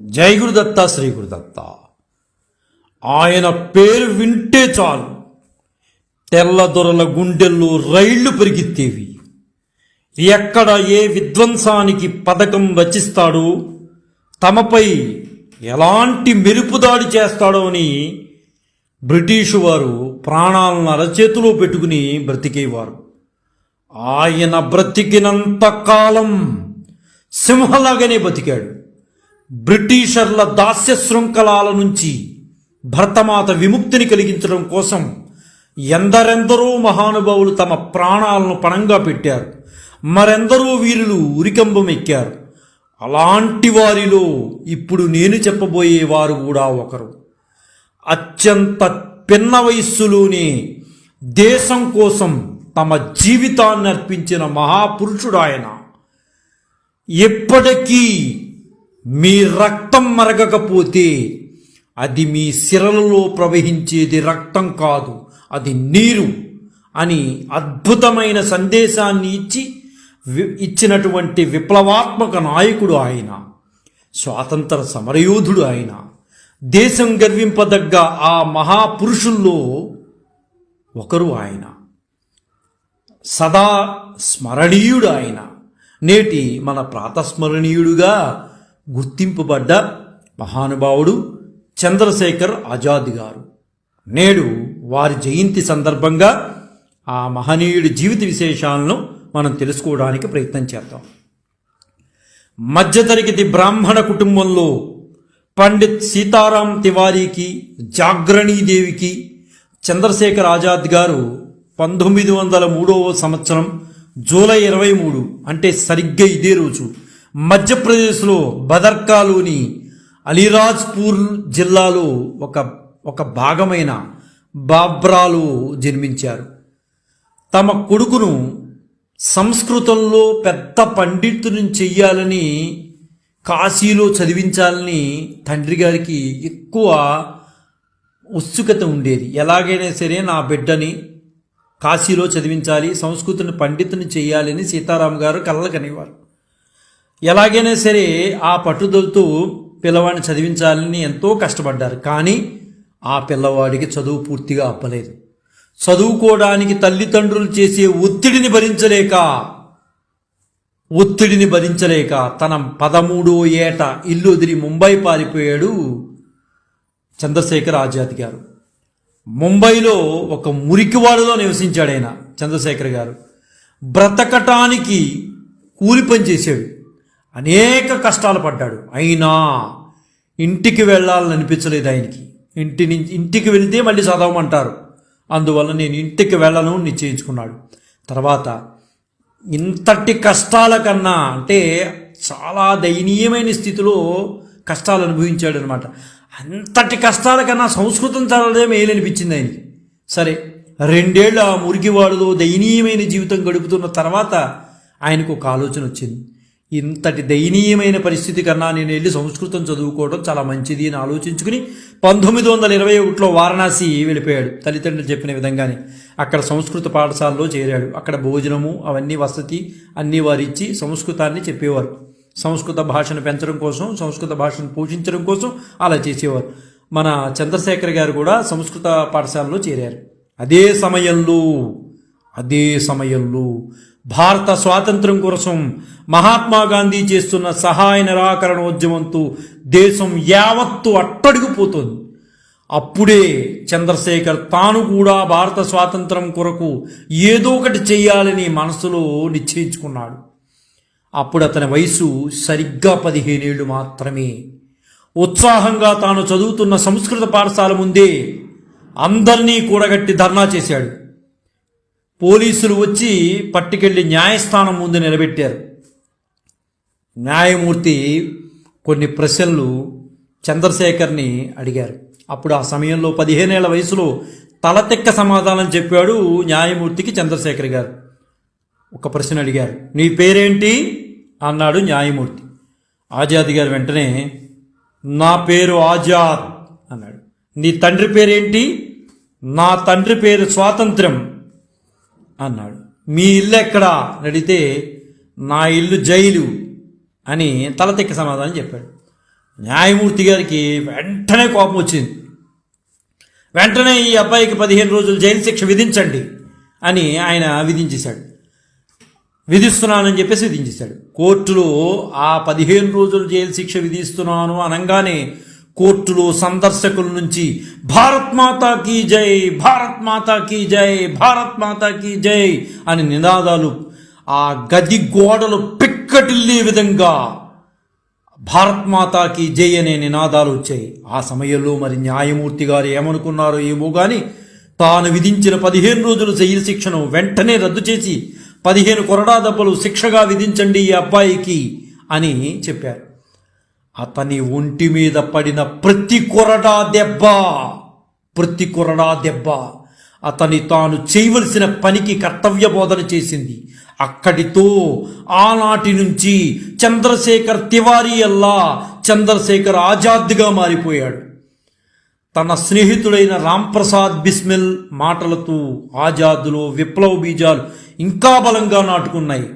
జై గురుదత్త శ్రీ గురుదత్త. ఆయన పేరు వింటే చాలు. తెల్లదొరల గుండెల్లో రైళ్ళు పెరిగిత్తేవి. ఎక్కడ ఏ విధ్వంసానికి పథకం రచిస్తాడో తమపై ఎలాంటి మెరుపుదాడి చేస్తాడో అని బ్రిటిషు వారు ప్రాణాలను అరచేతిలో పెట్టుకుని బ్రతికేవారు. ఆయన బ్రతికినంత కాలం సింహలాగానే బతికాడు. బ్రిటిషర్ల దాస్య శృంఖలాల నుంచి భరతమాత విముక్తిని కలిగించడం కోసం ఎందరెందరో మహానుభావులు తమ ప్రాణాలను పణంగా పెట్టారు. మరెందరో వీరులు ఉరికంబం ఎక్కారు అలాంటి వారిలో ఇప్పుడు నేను చెప్పబోయే వారు కూడా ఒకరు. అత్యంత పిన్న వయస్సులోనే దేశం కోసం తమ జీవితాన్ని అర్పించిన మహాపురుషుడు ఆయన ఎప్పటికీ మీ రక్తం మరగకపోతే అది మీ సిరలలో ప్రవహించేది రక్తం కాదు అది నీరు అని అద్భుతమైన సందేశాన్ని ఇచ్చి వి- ఇచ్చినటువంటి విప్లవాత్మక నాయకుడు ఆయన స్వాతంత్ర సమరయోధుడు ఆయన. దేశం గర్వింపదగ్గ ఆ మహాపురుషుల్లో ఒకరు ఆయన. సదా స్మరణీయుడు ఆయన. నేటి మన ప్రాతస్మరణీయుడుగా గుర్తింపబడ్డ మహానుభావుడు చంద్రశేఖర్ ఆజాద్ గారు. నేడు వారి జయంతి సందర్భంగా ఆ మహనీయుడి జీవిత విశేషాలను మనం తెలుసుకోవడానికి ప్రయత్నం చేద్దాం. మధ్యతరగతి బ్రాహ్మణ కుటుంబంలో పండిత్ సీతారాం తివారీకి జాగ్రణీదేవికి చంద్రశేఖర్ ఆజాద్ గారు పంతొమ్మిది వందల మూడవ సంవత్సరం జూలై ఇరవై మూడు అంటే సరిగ్గా ఇదే రోజు మధ్యప్రదేశ్లో బదర్కాలోని అలీరాజ్పూర్ జిల్లాలో ఒక ఒక భాగమైన బాబ్రాలో జన్మించారు. తమ కొడుకును సంస్కృతంలో పెద్ద పండితుని చెయ్యాలని కాశీలో చదివించాలని తండ్రి గారికి ఎక్కువ ఉత్సుకత ఉండేది. ఎలాగైనా సరే నా బిడ్డని కాశీలో చదివించాలి సంస్కృతిని పండితుని చేయాలని సీతారాం గారు కళ్ళకనేవారు ఎలాగైనా సరే ఆ పట్టుదలతో పిల్లవాడిని చదివించాలని ఎంతో కష్టపడ్డారు. కానీ ఆ పిల్లవాడికి చదువు పూర్తిగా అప్పలేదు. చదువుకోవడానికి తల్లిదండ్రులు చేసే ఒత్తిడిని భరించలేక ఒత్తిడిని భరించలేక తన పదమూడో ఏట ఇల్లు వదిలి ముంబై పారిపోయాడు చంద్రశేఖర్ ఆజాద్ గారు. ముంబైలో ఒక మురికివాడలో నివసించాడు ఆయన చంద్రశేఖర్ గారు. బ్రతకటానికి కూలి పని చేశాడు. అనేక కష్టాలు పడ్డాడు. అయినా ఇంటికి వెళ్ళాలని అనిపించలేదు ఆయనకి. ఇంటి నుంచి ఇంటికి వెళితే మళ్ళీ చదవమంటారు. అందువల్ల నేను ఇంటికి వెళ్ళను నిశ్చయించుకున్నాడు. తర్వాత ఇంతటి కష్టాల కన్నా అంటే చాలా దయనీయమైన స్థితిలో కష్టాలు అనుభవించాడు అనమాట అంతటి కష్టాల కన్నా సంస్కృతం చదవడమే మేలనిపించింది ఆయనకి. సరే రెండేళ్ళు ఆ మురికివాడులో దయనీయమైన జీవితం గడుపుతున్న తర్వాత ఆయనకు ఒక ఆలోచన వచ్చింది. ఇంతటి దయనీయమైన పరిస్థితి కన్నా నేను వెళ్ళి సంస్కృతం చదువుకోవడం చాలా మంచిది అని ఆలోచించుకుని పంతొమ్మిది వందల ఇరవై ఒకటిలో వారణాసి వెళ్ళిపోయాడు. తల్లిదండ్రులు చెప్పిన విధంగానే అక్కడ సంస్కృత పాఠశాలలో చేరాడు. అక్కడ భోజనము అవన్నీ వసతి అన్నీ వారు ఇచ్చి సంస్కృతాన్ని చెప్పేవారు. సంస్కృత భాషను పెంచడం కోసం సంస్కృత భాషను పోషించడం కోసం అలా చేసేవారు. మన చంద్రశేఖర్ గారు కూడా సంస్కృత పాఠశాలలో చేరారు. అదే సమయంలో అదే సమయంలో భారత స్వాతంత్రం కోసం మహాత్మా గాంధీ చేస్తున్న సహాయ నిరాకరణ ఉద్యమంతో దేశం యావత్తు అట్టడిగిపోతుంది. అప్పుడే చంద్రశేఖర్ తాను కూడా భారత స్వాతంత్రం కొరకు ఏదో ఒకటి చేయాలని మనసులో నిశ్చయించుకున్నాడు. అప్పుడు అతని వయసు సరిగ్గా పదిహేనేళ్ళు మాత్రమే. ఉత్సాహంగా తాను చదువుతున్న సంస్కృత పాఠశాల ముందే అందరినీ కూడగట్టి ధర్నా చేశాడు. పోలీసులు వచ్చి పట్టుకెళ్ళి న్యాయస్థానం ముందు నిలబెట్టారు. న్యాయమూర్తి కొన్ని ప్రశ్నలు చంద్రశేఖర్ని అడిగారు. అప్పుడు ఆ సమయంలో పదిహేనేళ్ళ వయసులో తలతెక్క సమాధానం చెప్పాడు న్యాయమూర్తికి చంద్రశేఖర్ గారు. ఒక ప్రశ్న అడిగారు. నీ పేరేంటి? అన్నాడు న్యాయమూర్తి. ఆజాద్ గారు వెంటనే నా పేరు ఆజాద్ అన్నాడు. నీ తండ్రి పేరేంటి? నా తండ్రి పేరు స్వాతంత్ర్యం అన్నాడు. మీ ఇల్లు ఎక్కడా? నడితే నా ఇల్లు జైలు అని తలతెక్క సమాధానం చెప్పాడు. న్యాయమూర్తి గారికి వెంటనే కోపం వచ్చింది. వెంటనే ఈ అబ్బాయికి పదిహేను రోజులు జైలు శిక్ష విధించండి అని ఆయన విధించేశాడు. విధిస్తున్నానని చెప్పేసి విధించేశాడు. కోర్టులో ఆ పదిహేను రోజులు జైలు శిక్ష విధిస్తున్నాను అనగానే కోర్టులో సందర్శకుల నుంచి భారత్ మాతా కీ జై భారత్ మాతా కీ జై భారత్ మాతా కీ జై అని నినాదాలు ఆ గది గోడలు పిక్కటిల్లే విధంగా భారత్ మాతాకి జై అనే నినాదాలు వచ్చాయి. ఆ సమయంలో మరి న్యాయమూర్తి గారు ఏమనుకున్నారో ఏమో కానీ తాను విధించిన పదిహేను రోజుల జైలు శిక్షను వెంటనే రద్దు చేసి పదిహేను కొరడా దెబ్బలు శిక్షగా విధించండి ఈ అబ్బాయికి అని చెప్పారు. అతని ఒంటి మీద పడిన ప్రతి కొరడా దెబ్బ ప్రతి కొరడా దెబ్బ అతని తాను చేయవలసిన పనికి కర్తవ్య బోధన చేసింది. అక్కడితో ఆనాటి నుంచి చంద్రశేఖర్ తివారీ అల్లా చంద్రశేఖర్ ఆజాద్గా మారిపోయాడు. తన స్నేహితుడైన రాంప్రసాద్ బిస్మిల్ మాటలతో ఆజాద్లో విప్లవ బీజాలు ఇంకా బలంగా నాటుకున్నాయి.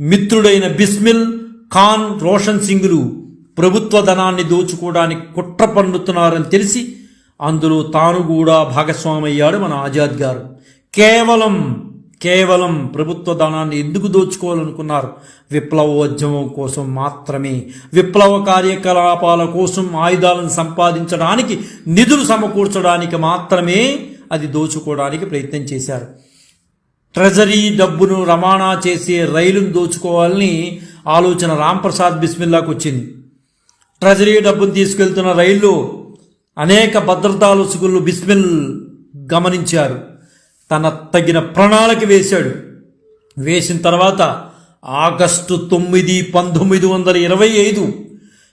మిత్రుడైన బిస్మిల్ ఖాన్ రోషన్ సింగ్లు ప్రభుత్వ ధనాన్ని దోచుకోవడానికి కుట్ర పన్నుతున్నారని తెలిసి అందులో తాను కూడా భాగస్వామయ్యాడు మన ఆజాద్ గారు. కేవలం కేవలం ప్రభుత్వ ధనాన్ని ఎందుకు దోచుకోవాలనుకున్నారు? విప్లవోద్యమం కోసం మాత్రమే. విప్లవ కార్యకలాపాల కోసం ఆయుధాలను సంపాదించడానికి నిధులు సమకూర్చడానికి మాత్రమే అది దోచుకోవడానికి ప్రయత్నం చేశారు. ట్రెజరీ డబ్బును రవాణా చేసే రైలును దోచుకోవాలని ఆలోచన రాంప్రసాద్ బిస్మిల్లాకు వచ్చింది ట్రెజరీ డబ్బును తీసుకెళ్తున్న రైల్లో అనేక భద్రతా లొసుగులు బిస్మిల్ గమనించారు. తన తగిన ప్రణాళిక వేశాడు. వేసిన తర్వాత ఆగస్టు తొమ్మిది పంతొమ్మిది వందల ఇరవై ఐదు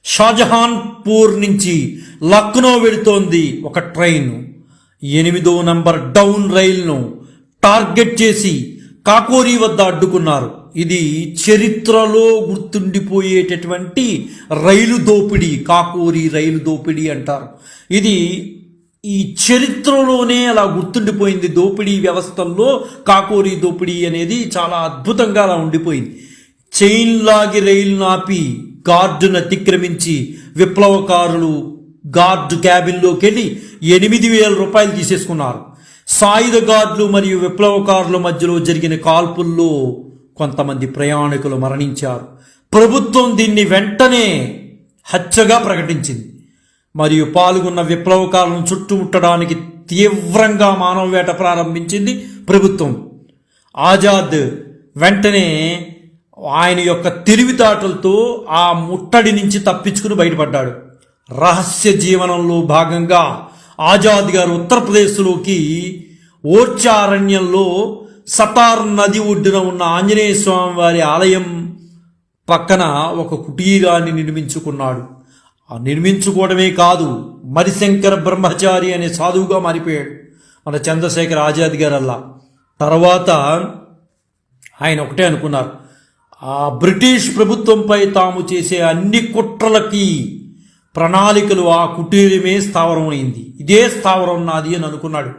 షాజహాన్పూర్ నుంచి లక్నో వెళుతోంది ఒక ట్రైన్. ఎనిమిదో నంబర్ డౌన్ రైల్ను టార్గెట్ చేసి కాకోరీ వద్ద అడ్డుకున్నారు. ఇది చరిత్రలో గుర్తుండిపోయేటటువంటి రైలు దోపిడీ కాకూరి రైలు దోపిడీ అంటారు. ఇది ఈ చరిత్రలోనే అలా గుర్తుండిపోయింది. దోపిడీ వ్యవస్థల్లో కాకోరీ దోపిడీ అనేది చాలా అద్భుతంగా అలా ఉండిపోయింది. చైన్ లాగి రైలు నాపి గార్డును అతిక్రమించి విప్లవకారులు గార్డు క్యాబిన్లోకి వెళ్ళి ఎనిమిది వేల రూపాయలు తీసేసుకున్నారు. సాయుధ గార్డులు మరియు విప్లవకారుల మధ్యలో జరిగిన కాల్పుల్లో కొంతమంది ప్రయాణికులు మరణించారు. ప్రభుత్వం దీన్ని వెంటనే హత్యగా ప్రకటించింది. మరియు పాల్గొన్న విప్లవకాలను చుట్టుముట్టడానికి తీవ్రంగా మానవ వేట ప్రారంభించింది ప్రభుత్వం. ఆజాద్ వెంటనే ఆయన యొక్క తెలివితేటలతో ఆ ముట్టడి నుంచి తప్పించుకుని బయటపడ్డాడు. రహస్య జీవనంలో భాగంగా ఆజాద్ గారు ఉత్తరప్రదేశ్లోకి ఓర్చారణ్యంలో సతార్ నది ఒడ్డున ఉన్న ఆంజనేయ స్వామి వారి ఆలయం పక్కన ఒక కుటీరాన్ని నిర్మించుకున్నాడు. ఆ నిర్మించుకోవడమే కాదు మరిశంకర బ్రహ్మచారి అనే సాధువుగా మారిపోయాడు. మన చంద్రశేఖర్ ఆజాద్ గారల్లా. తర్వాత ఆయన ఒకటే అనుకున్నారు. ఆ బ్రిటిష్ ప్రభుత్వంపై తాము చేసే అన్ని కుట్రలకి ప్రణాళికలు ఆ కుటీరమే స్థావరం అయింది ఇదే స్థావరం నాది అని అనుకున్నాడు.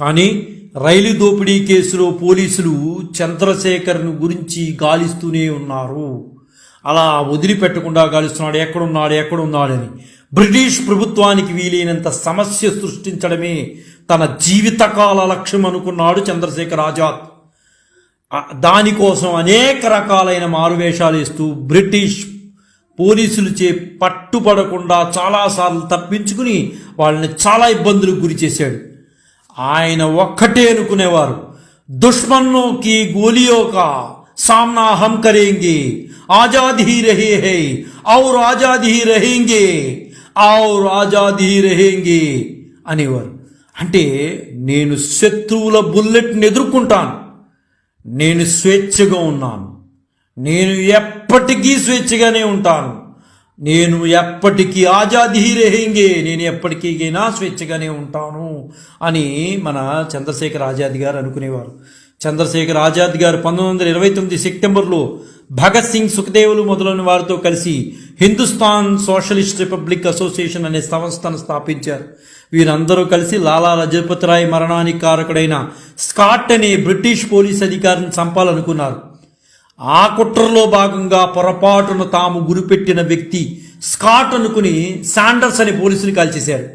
కానీ రైలు దోపిడీ కేసులో పోలీసులు చంద్రశేఖర్ను గురించి గాలిస్తూనే ఉన్నారు. అలా వదిలిపెట్టకుండా గాలిస్తున్నాడు. ఎక్కడున్నాడు? ఎక్కడున్నాడని. బ్రిటిష్ ప్రభుత్వానికి వీలైనంత సమస్య సృష్టించడమే తన జీవితకాల లక్ష్యం అనుకున్నాడు చంద్రశేఖర్ ఆజాద్. దానికోసం అనేక రకాలైన మారువేషాలు వేస్తూ బ్రిటిష్ పోలీసులు చే పట్టుపడకుండా చాలాసార్లు తప్పించుకుని వాళ్ళని చాలా ఇబ్బందులకు గురి చేశాడు. ఆయన ఒక్కటే అనుకునేవారు. దుష్మన్నో గోలియోకా సామ్నా హం కరేంగి. ఆజాద్ హీ రహే హై ఔర్ ఆజాద్ హీ రహేంగే ఔర్ ఆజాద్ హీ రహేంగే అనేవారు. అంటే నేను శత్రువుల బుల్లెట్ని ఎదుర్కొంటాను. నేను స్వేచ్ఛగా ఉన్నాను. నేను ఎప్పటికీ స్వేచ్ఛగానే ఉంటాను. నేను ఎప్పటికీ ఆజాదీ రెహేంగే నేను ఎప్పటికీగైనా స్వేచ్ఛగానే ఉంటాను అని మన చంద్రశేఖర్ ఆజాద్ గారు అనుకునేవారు. చంద్రశేఖర్ ఆజాద్ గారు పంతొమ్మిది వందల ఇరవై తొమ్మిది సెప్టెంబర్లో భగత్ సింగ్ సుఖదేవులు మొదలైన వారితో కలిసి హిందుస్థాన్ సోషలిస్ట్ రిపబ్లిక్ అసోసియేషన్ అనే సంస్థను స్థాపించారు. వీరందరూ కలిసి లాలా లజపతి రాయ్ మరణానికి కారకుడైన స్కాట్ అనే బ్రిటిష్ పోలీస్ అధికారిని చంపాలనుకున్నారు. ఆ కుట్రలో భాగంగా పొరపాటును తాము గురిపెట్టిన వ్యక్తి స్కాట్ అనుకుని శాండర్స్ అనే పోలీసుని కాల్చేశారు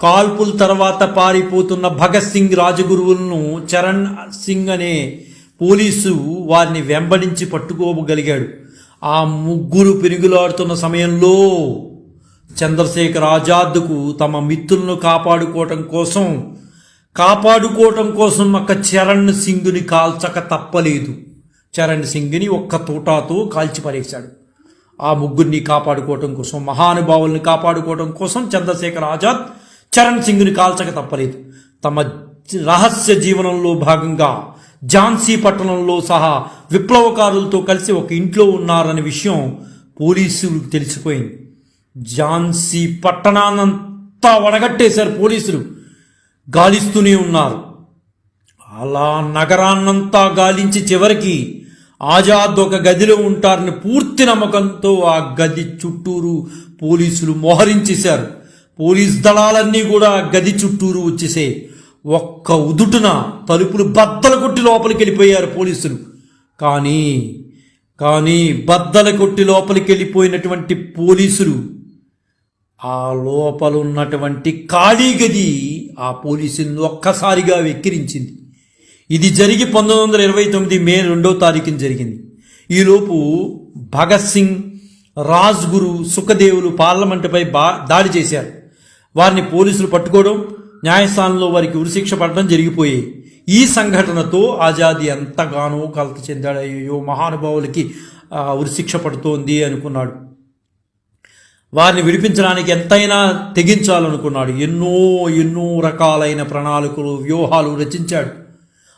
కాల్పుల తర్వాత పారిపోతున్న భగత్ సింగ్ రాజగురువులను చరణ్ సింగ్ అనే పోలీసు వారిని వెంబడించి పట్టుకోగలిగాడు. ఆ ముగ్గురు పెరుగులాడుతున్న సమయంలో చంద్రశేఖర్ ఆజాద్కు తమ మిత్రులను కాపాడుకోవటం కోసం కాపాడుకోవటం కోసం ఒక చరణ్ సింగ్ని కాల్చక తప్పలేదు. చరణ్ సింగ్ని ఒక్క తూటాతో కాల్చిపరేశాడు ఆ ముగ్గురిని కాపాడుకోవటం కోసం మహానుభావుల్ని కాపాడుకోవటం కోసం చంద్రశేఖర్ ఆజాద్ చరణ్ సింగ్ని కాల్చక తప్పలేదు. తమ రహస్య జీవనంలో భాగంగా ఝాన్సీ పట్టణంలో సహా విప్లవకారులతో కలిసి ఒక ఇంట్లో ఉన్నారనే విషయం పోలీసులకు తెలిసిపోయింది. ఝాన్సీ పట్టణాన్నంతా వడగట్టేశారు పోలీసులు. గాలిస్తూనే ఉన్నారు. అలా నగరాన్నంతా గాలించి చివరికి ఆజాద్ ఒక గదిలో ఉంటారని పూర్తి నమ్మకంతో ఆ గది చుట్టూరు పోలీసులు మోహరించేశారు. పోలీస్ దళాలన్నీ కూడా గది చుట్టూరు వచ్చేసాయి ఒక్క ఉదుటున తలుపులు బద్దలు కొట్టి లోపలికి వెళ్ళిపోయారు పోలీసులు. కానీ కానీ బద్దల కొట్టి లోపలికి వెళ్ళిపోయినటువంటి పోలీసులు ఆ లోపల ఉన్నటువంటి ఖాళీ గది ఆ పోలీసులను ఒక్కసారిగా వెక్కిరించింది. ఇది జరిగి పంతొమ్మిది వందల ఇరవై తొమ్మిది మే రెండో తారీఖున జరిగింది. ఈలోపు భగత్ సింగ్ రాజ్గురు సుఖదేవులు పార్లమెంటుపై బా దాడి చేశారు. వారిని పోలీసులు పట్టుకోవడం న్యాయస్థానంలో వారికి ఉరిశిక్ష పడడం జరిగిపోయాయి. ఈ సంఘటనతో ఆజాదీ ఎంతగానో కలత చెందాడు. అయ్యో మహానుభావులకి ఉరిశిక్ష పడుతోంది అనుకున్నాడు. వారిని విడిపించడానికి ఎంతైనా తెగించాలనుకున్నాడు. ఎన్నో ఎన్నో రకాలైన ప్రణాళికలు వ్యూహాలు రచించాడు.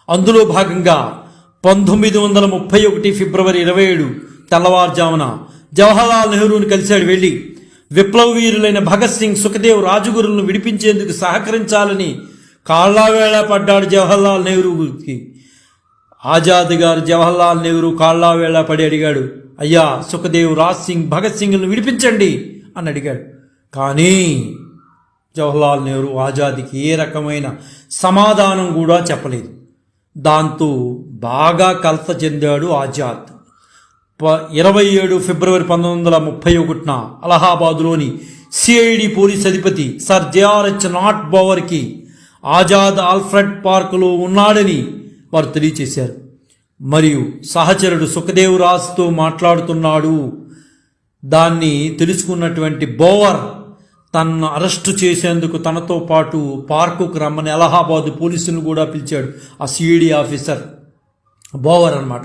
అందులో భాగంగా పంతొమ్మిది వందల ముప్పై ఒకటి ఫిబ్రవరి ఇరవై ఏడు తెల్లవారుజామున జవహర్లాల్ నెహ్రూను కలిశాడు వెళ్ళి విప్లవ వీరులైన భగత్ సింగ్ సుఖదేవ్ రాజగురులను విడిపించేందుకు సహకరించాలని కాళ్ళావేళ పడ్డాడు జవహర్లాల్ నెహ్రూకి. ఆజాద్ గారు జవహర్లాల్ నెహ్రూ కాళ్ళావేళ పడి అడిగాడు అయ్యా సుఖదేవ్ రాజ్ సింగ్ భగత్ సింగ్ను విడిపించండి అని అడిగాడు. కానీ జవహర్లాల్ నెహ్రూ ఆజాద్కి ఏ రకమైన సమాధానం కూడా చెప్పలేదు. దాంతో బాగా కలత చెందాడు ఆజాద్. ప- ఇరవై ఏడు ఫిబ్రవరి పంతొమ్మిది వందల ముప్పై ఒకటిన అలహాబాదులోని సిఐడి పోలీస్ అధిపతి sir J R H Nott బోవర్కి Azad Alfred పార్కులో ఉన్నాడని వారు తెలియచేశారు. మరియు సహచరుడు సుఖదేవ్ రాజ్తో మాట్లాడుతున్నాడు. దాన్ని తెలుసుకున్నటువంటి బోవర్ తనను అరెస్టు చేసేందుకు తనతో పాటు పార్కుకు రమ్మని అలహాబాద్ పోలీసులను కూడా పిలిచాడు ఆ సిఐడి ఆఫీసర్ బోవర్ అనమాట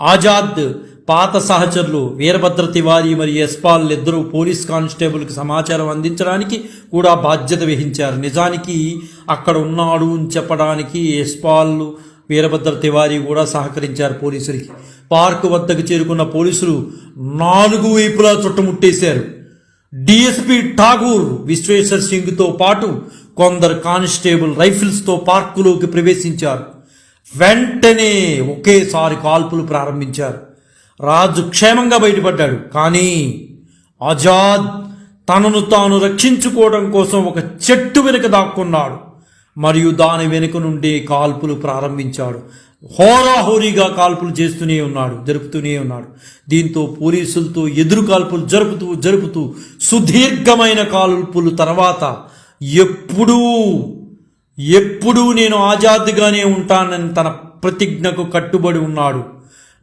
ఆజాద్ పాత సహచరులు వీరభద్ర తివారీ మరియు యశ్పాల్ ఇద్దరు పోలీస్ కానిస్టేబుల్కి సమాచారం అందించడానికి కూడా బాధ్యత వహించారు. నిజానికి అక్కడ ఉన్నాడు అని చెప్పడానికి యశ్పాల్ వీరభద్ర తివారీ కూడా సహకరించారు పోలీసులకి. పార్కు వద్దకు చేరుకున్న పోలీసులు నాలుగు వైపులా చుట్టుముట్టేశారు. డిఎస్పి ఠాగూర్ విశ్వేశ్వర్ సింగ్తో పాటు కొందరు కానిస్టేబుల్ రైఫిల్స్తో పార్కులోకి ప్రవేశించారు. వెంటనే ఒకేసారి కాల్పులు ప్రారంభించారు. రాజు క్షేమంగా బయటపడ్డాడు. కానీ ఆజాద్ తనను తాను రక్షించుకోవడం కోసం ఒక చెట్టు వెనుక దాక్కున్నాడు. మరియు దాని వెనుక నుండి కాల్పులు ప్రారంభించాడు. హోరాహోరీగా కాల్పులు చేస్తూనే ఉన్నాడు జరుపుతూనే ఉన్నాడు. దీంతో పోలీసులతో ఎదురు కాల్పులు జరుపుతూ జరుపుతూ సుదీర్ఘమైన కాల్పులు తర్వాత ఎప్పుడూ ఎప్పుడూ నేను ఆజాద్గానే ఉంటానని తన ప్రతిజ్ఞకు కట్టుబడి ఉన్నాడు.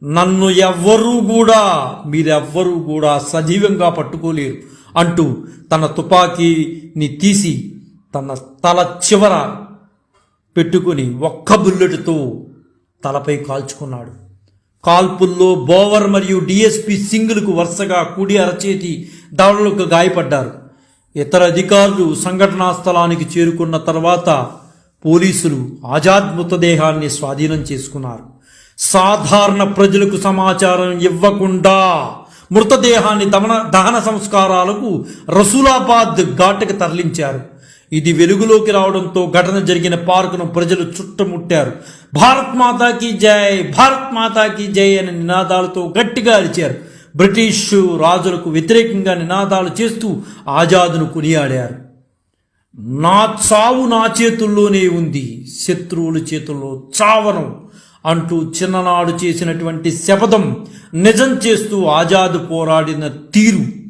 నన్ను ఎవ్వరూ కూడా మీరెవ్వరూ కూడా సజీవంగా పట్టుకోలేరు అంటూ తన తుపాకీని తీసి తన తల చివర పెట్టుకుని ఒక్క బుల్లెట్తో తలపై కాల్చుకున్నాడు. కాల్పుల్లో బోవర్ మరియు డిఎస్పి సింగ్లకు వరుసగా కూడి అరచేతి దాడులకు గాయపడ్డారు. ఇతర అధికారులు సంఘటనా స్థలానికి చేరుకున్న తర్వాత పోలీసులు ఆజాద్ మృతదేహాన్ని స్వాధీనం చేసుకున్నారు. సాధారణ ప్రజలకు సమాచారం ఇవ్వకుండా మృతదేహాన్ని దమన దహన సంస్కారాలకు రసూలాబాద్ ఘాటుకు తరలించారు. ఇది వెలుగులోకి రావడంతో ఘటన జరిగిన పార్కును ప్రజలు చుట్టముట్టారు. భారత్ మాతాకి జై భారత్ మాతాకి జై అనే నినాదాలతో గట్టిగా అరిచారు. బ్రిటిష్ రాజులకు వ్యతిరేకంగా నినాదాలు చేస్తూ ఆజాదును కొనియాడారు. నా చావు నా చేతుల్లోనే ఉంది శత్రువుల చేతుల్లో చావను అంటూ చిన్ననాడు చేసినటువంటి శపథం నిజం చేస్తూ ఆజాద్ పోరాడిన తీరు.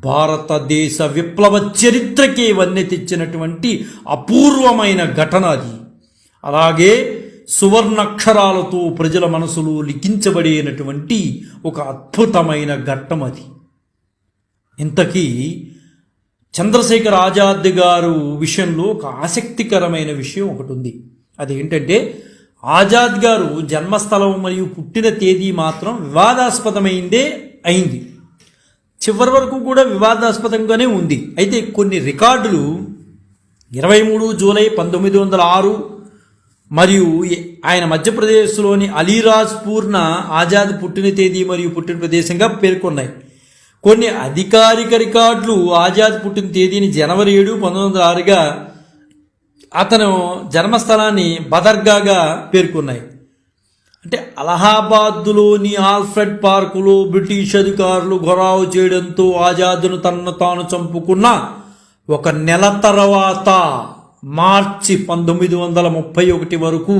భారతదేశ విప్లవ చరిత్రకే వన్నె తెచ్చినటువంటి అపూర్వమైన ఘటన అది. అలాగే సువర్ణక్షరాలతో ప్రజల మనసులో లిఖించబడినటువంటి ఒక అద్భుతమైన ఘట్టం అది. ఇంతకీ చంద్రశేఖర్ ఆజాద్ గారు విషయంలో ఒక ఆసక్తికరమైన విషయం ఒకటి ఉంది. అదేంటంటే ఆజాద్ గారు జన్మస్థలం మరియు పుట్టిన తేదీ మాత్రం వివాదాస్పదమైందే అయింది. చివరి వరకు కూడా వివాదాస్పదంగానే ఉంది. అయితే కొన్ని రికార్డులు ఇరవై మూడు జూలై పంతొమ్మిది వందల ఆరు మరియు ఆయన మధ్యప్రదేశ్లోని అలీరాజ్ పూర్ణ ఆజాద్ పుట్టిన తేదీ మరియు పుట్టిన ప్రదేశంగా పేర్కొన్నాయి. కొన్ని అధికారిక రికార్డులు ఆజాద్ పుట్టిన తేదీని జనవరి ఏడు పంతొమ్మిది వందల ఆరుగా అతను జన్మస్థలాన్ని బదర్గాగా పేర్కొన్నాయి. అంటే అలహాబాద్లోని ఆల్ఫ్రెడ్ పార్కులో బ్రిటిష్ అధికారులు గొరావు చేయడంతో ఆజాద్ను తనను తాను చంపుకున్న ఒక నెల తర్వాత మార్చి పంతొమ్మిది వందల ముప్పై ఒకటి వరకు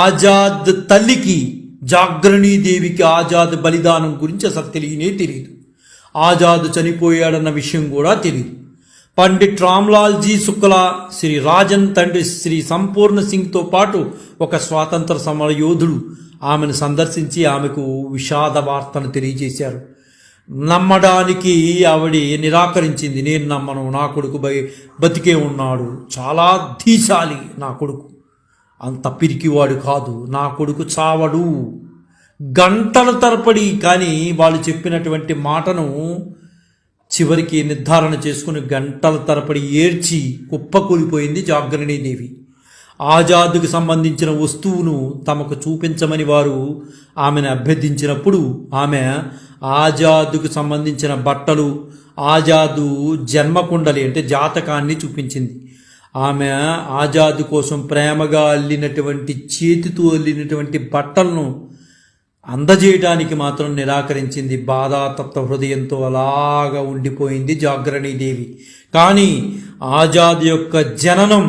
ఆజాద్ తల్లికి జాగ్రణీదేవికి ఆజాద్ బలిదానం గురించి అసలు తెలియనే తెలియదు ఆజాద్ చనిపోయాడన్న విషయం కూడా తెలియదు పండిట్ రామ్లాల్జీ శుక్లా శ్రీ రాజన్ తండ్రి శ్రీ సంపూర్ణ సింగ్తో పాటు ఒక స్వాతంత్ర సమర యోధుడు. ఆమెను సందర్శించి ఆమెకు విషాద వార్తను తెలియజేశారు. నమ్మడానికి ఆవిడ నిరాకరించింది. నేను నమ్మను. నా కొడుకు బై బతికే ఉన్నాడు. చాలా ధీశాలి నా కొడుకు. అంత పిరికివాడు కాదు. నా కొడుకు చావడు. గంటల తరపడి కానీ వాళ్ళు చెప్పినటువంటి మాటను చివరికి నిర్ధారణ చేసుకుని గంటల తరపడి ఏడ్చి కుప్పకూలిపోయింది జాగరణీదేవి ఆజాద్కు సంబంధించిన వస్తువును తమకు చూపించమని వారు ఆమెను అభ్యర్థించినప్పుడు ఆమె ఆజాద్కు సంబంధించిన బట్టలు ఆజాదు జన్మకుండలి అంటే జాతకాన్ని చూపించింది. ఆమె ఆజాద్ కోసం ప్రేమగా అల్లినటువంటి చేతితో అల్లినటువంటి బట్టలను అందజేయటానికి మాత్రం నిరాకరించింది బాధాతత్వ హృదయంతో అలాగా ఉండిపోయింది జాగ్రణీదేవి కానీ ఆజాద్ యొక్క జననం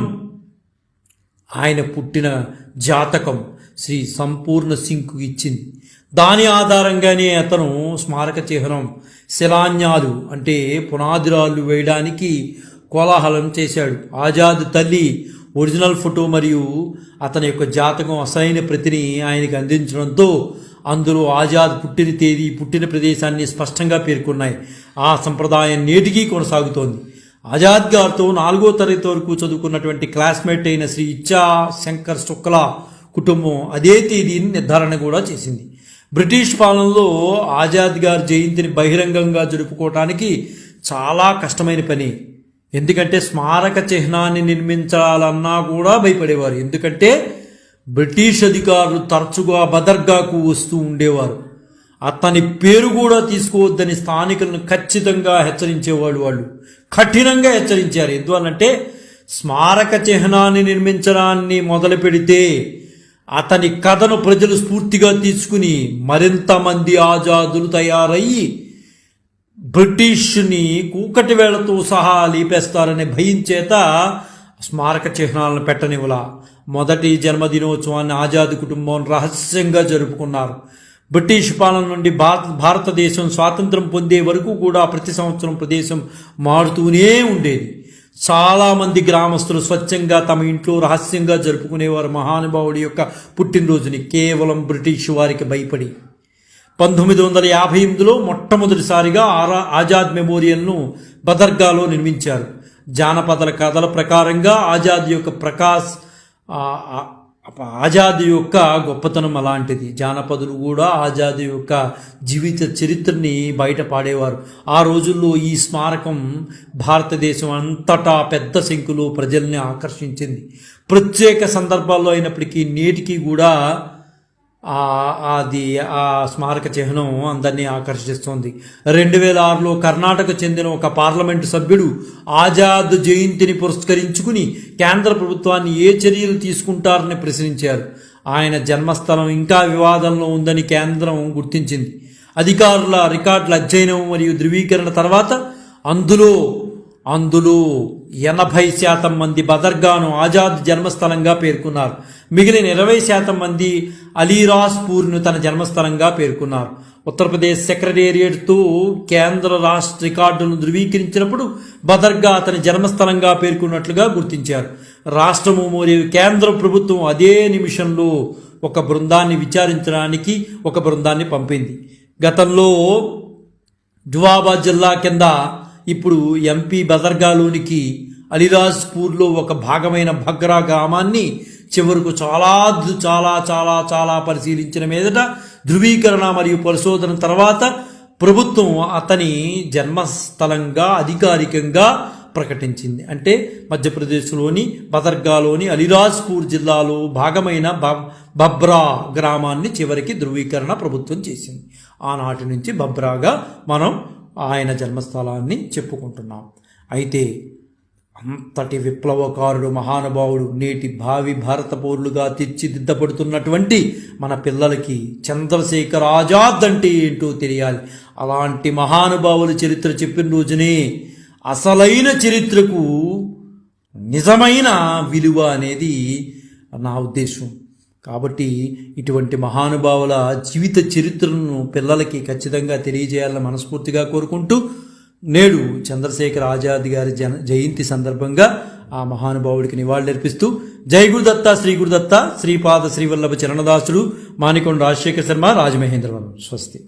ఆయన పుట్టిన జాతకం శ్రీ సంపూర్ణ సింగ్కు ఇచ్చింది. దాని ఆధారంగానే అతను స్మారక చిహ్నం శిలాన్యాలు అంటే పునాదిరాళ్ళు వేయడానికి కోలాహలం చేశాడు. ఆజాద్ తల్లి ఒరిజినల్ ఫోటో మరియు అతని యొక్క జాతకం అసలైన ప్రతిని ఆయనకు అందించడంతో అందులో ఆజాద్ పుట్టిన తేదీ పుట్టిన ప్రదేశాన్ని స్పష్టంగా పేర్కొన్నాయి. ఆ సంప్రదాయం నేటికీ కొనసాగుతోంది. ఆజాద్ గారితో నాలుగో తరగతి వరకు చదువుకున్నటువంటి క్లాస్మేట్ అయిన శ్రీ ఇచ్చా శంకర్ శుక్లా కుటుంబం అదే తేదీని నిర్ధారణ కూడా చేసింది. బ్రిటిష్ పాలనలో ఆజాద్ గారి జయంతిని బహిరంగంగా జరుపుకోవటానికి చాలా కష్టమైన పని. ఎందుకంటే స్మారక చిహ్నాన్ని నిర్మించాలన్నా కూడా భయపడేవారు. ఎందుకంటే బ్రిటిష్ అధికారులు తరచుగా బదర్గాకు వస్తూ ఉండేవారు. అతని పేరు కూడా తీసుకోవద్దని స్థానికులను ఖచ్చితంగా హెచ్చరించేవాడు వాళ్ళు. కఠినంగా హెచ్చరించారు. ఎందువల్లంటే స్మారక చిహ్నాన్ని నిర్మించడాన్ని మొదలు పెడితే అతని కథను ప్రజలు స్ఫూర్తిగా తీసుకుని మరింత మంది ఆజాదులు తయారయ్యి బ్రిటిష్ని కూకటి వేళతో సహా లేపేస్తారనే భయం చేత స్మారక చిహ్నాలను పెట్టనివ్వలా. మొదటి జన్మదినోత్సవాన్ని ఆజాద్ కుటుంబం రహస్యంగా జరుపుకున్నారు. బ్రిటిష్ పాలన నుండి భారత భారతదేశం స్వాతంత్రం పొందే వరకు కూడా ప్రతి సంవత్సరం ప్రదేశం మారుతూనే ఉండేది. చాలామంది గ్రామస్తులు స్వచ్ఛంగా తమ ఇంట్లో రహస్యంగా జరుపుకునేవారు మహానుభావుడి యొక్క పుట్టినరోజుని. కేవలం బ్రిటిష్ వారికి భయపడి. పంతొమ్మిది వందల యాభై ఎనిమిదిలో మొట్టమొదటిసారిగా ఆరా ఆజాద్ మెమోరియల్ను బదర్గాలో నిర్మించారు. జానపదల కథల ప్రకారంగా ఆజాద్ యొక్క ప్రకాశ్ ఆజాద్ యొక్క గొప్పతనం అలాంటిది. జానపదులు కూడా ఆజాద్ యొక్క జీవిత చరిత్రని బయట పాడేవారు. ఆ రోజుల్లో ఈ స్మారకం భారతదేశం అంతటా పెద్ద సంఖ్యలో ప్రజల్ని ఆకర్షించింది. ప్రత్యేక సందర్భాల్లో అయినప్పటికీ నేటికి కూడా అది ఆ స్మారక చిహ్నం అందరినీ ఆకర్షిస్తోంది. రెండు వేల ఆరులో కర్ణాటక చెందిన ఒక పార్లమెంటు సభ్యుడు ఆజాద్ జయంతిని పురస్కరించుకుని కేంద్ర ప్రభుత్వాన్ని ఏ చర్యలు తీసుకుంటారని ప్రశ్నించారు. ఆయన జన్మస్థలం ఇంకా వివాదంలో ఉందని కేంద్రం గుర్తించింది. అధికారుల రికార్డుల అధ్యయనం మరియు ధృవీకరణ తర్వాత అందులో అందులో ఎనభై శాతం మంది బదర్గాను ఆజాద్ జన్మస్థలంగా పేర్కొన్నారు. మిగిలిన ఇరవై శాతం మంది అలీరాజ్పూర్ను తన జన్మస్థలంగా పేర్కొన్నారు. ఉత్తరప్రదేశ్ సెక్రటేరియట్తో కేంద్ర రాష్ట్ర రికార్డులను ధృవీకరించినప్పుడు బదర్గా అతని జన్మస్థలంగా పేర్కొన్నట్లుగా గుర్తించారు. రాష్ట్రము మరియు కేంద్ర ప్రభుత్వం అదే నిమిషంలో ఒక బృందాన్ని విచారించడానికి ఒక బృందాన్ని పంపింది. గతంలో జువాబాద్ జిల్లా కింద ఇప్పుడు ఎంపీ బదర్గాలోనికి అలిరాజ్పూర్లో ఒక భాగమైన భగ్రా గ్రామాన్ని చివరకు చాలా చాలా చాలా చాలా పరిశీలించిన మీదట ధృవీకరణ మరియు పరిశోధన తర్వాత ప్రభుత్వం అతని జన్మస్థలంగా అధికారికంగా ప్రకటించింది. అంటే మధ్యప్రదేశ్లోని బదర్గాలోని అలిరాజ్పూర్ జిల్లాలో భాగమైన బ- బబ్రా గ్రామాన్ని చివరికి ధృవీకరణ ప్రభుత్వం చేసింది. ఆనాటి నుంచి బబ్రాగా మనం ఆయన జన్మస్థలాన్ని చెప్పుకుంటున్నాం. అయితే అంతటి విప్లవకారుడు మహానుభావుడు నేటి భావి భారత పౌరులుగా తీర్చిదిద్దబడుతున్నటువంటి మన పిల్లలకి చంద్రశేఖర్ ఆజాద్ అంటే ఏంటో తెలియాలి. అలాంటి మహానుభావుల చరిత్ర చెప్పిన రోజునే అసలైన చరిత్రకు నిజమైన విలువ అనేది నా ఉద్దేశం. కాబట్టి ఇటువంటి మహానుభావుల జీవిత చరిత్రను పిల్లలకి ఖచ్చితంగా తెలియజేయాలని మనస్ఫూర్తిగా కోరుకుంటూ నేడు చంద్రశేఖర్ ఆజాద్ గారి జన జయంతి సందర్భంగా ఆ మహానుభావుడికి నివాళులర్పిస్తూ జై గురుదత్త శ్రీ గురుదత్త శ్రీపాద శ్రీవల్లభ చరణదాసుడు మానికొండ రాజశేఖర శర్మ రాజమహేంద్రవరం. స్వస్తి.